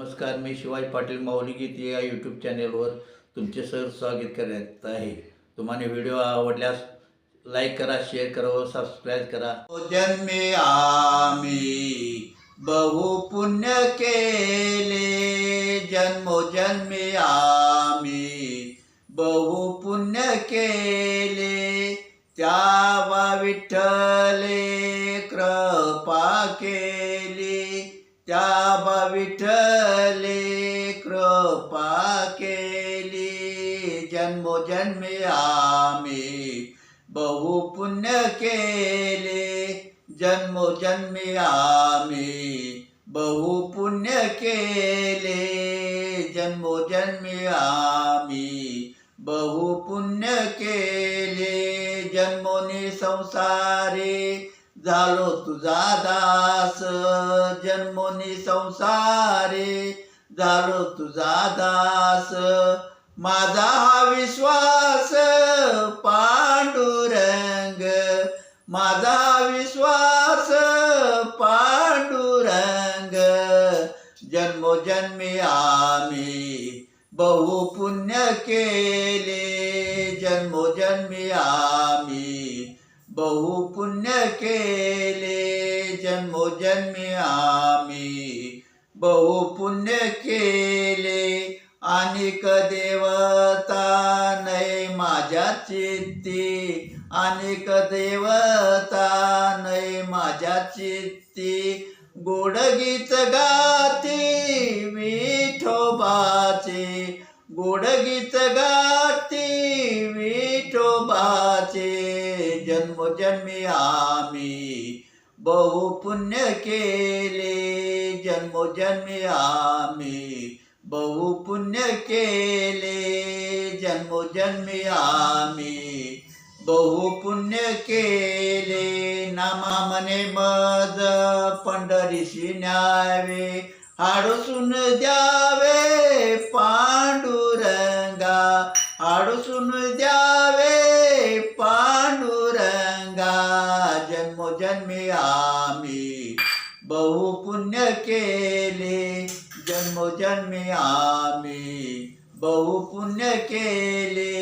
नमस्कार, मी शिवाजी पाटील माऊली गीते या यूट्यूब चॅनेलवर तुमचे सर स्वागत करत आहे. तुम्हाला व्हिडिओ आवडल्यास लाईक करा शेअर करा व सबस्क्राईब करा. जन्मे आम्ही बहु पुण्य केले. जन्मोजन्मी आम्ही बहु पुण्य केले. त्या विठ्ठले कृपा केली. त्या बा विठ्ठले कृपा केली. जन्मोजन्मी आम्ही बहु पुण्य केले. जन्मोजन्मी आम्ही बहु पुण्य केले. जन्मोजन्मी आम्ही बहु पुण्य केले. जन्मोनी संसारे झालो तुझा दास. जन्मोनी संसारे झालो तुझा दास. माझा हा विश्वास पांडुरंग. माझा हा विश्वास पांडुरंग. जन्मोजन्मी आम्ही बहु पुण्य केले. जन्मोजन्मी आम्ही बहु पुण्य केले जन्मोजन्मी आम्ही. बहु पुण्य केले अनेक देवता नाही माझ्या चित्ती. अनेक देवता नाही माझ्या चित्ती. गोड गीत गाती विठोबाचे. गोड गीत गाती विठोबाचे जन्मोजन्मी आम्ही बहु पुण्य के केले जन्मोजन्मी आम्ही बहु पुण्य के केले जन्मोजन्मी आम्ही बहु पुण्य के केले नामा मने मज पंढरीशी न्यावे। हाडसून द्यावे। बहु पुण्य केले जन्मोजन्मी आमे। बहु पुण्य केले